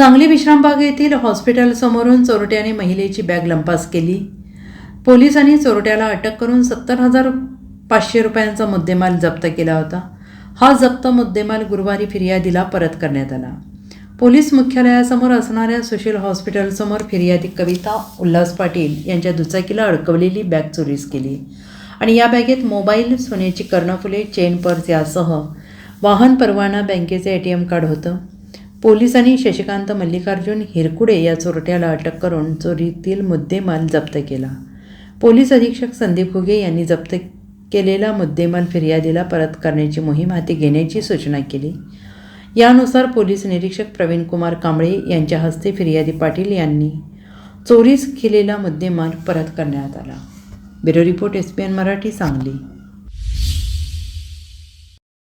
सांगली विश्रामबाग येथील हॉस्पिटलसमोरून चोरट्याने महिलेची बॅग लंपास केली. पोलिसांनी चोरट्याला अटक करून सत्तर हजार पाचशे रुपयांचा मुद्देमाल जप्त केला होता. हा जप्त मुद्देमाल गुरुवारी फिर्यादीला परत करण्यात आला. पोलीस मुख्यालयासमोर असणाऱ्या सुशील हॉस्पिटलसमोर फिर्यादी कविता उल्हास पाटील यांच्या दुचाकीला अडकवलेली बॅग चोरीस केली आणि या बॅगेत मोबाईल सोन्याची कर्णफुले चेन पर्स यासह वाहन परवाना बँकेचे ए टी एम कार्ड होतं. पोलिसांनी शशिकांत मल्लिकार्जुन हिरकुडे या चोरट्याला अटक करून चोरीतील मुद्देमाल जप्त केला. पोलीस अधीक्षक संदीप घुगे यांनी जप्त केलेला मुद्देमाल फिर्यादीला परत करण्याची मोहीम हाती घेण्याची सूचना केली. यानुसार पोलीस निरीक्षक प्रवीण कुमार कांबळे यांच्या हस्ते फिर्यादी पाटील यांनी चोरीस केलेला मुद्देमाल परत करण्यात आला. Bureau report S P N Marathi Sangli.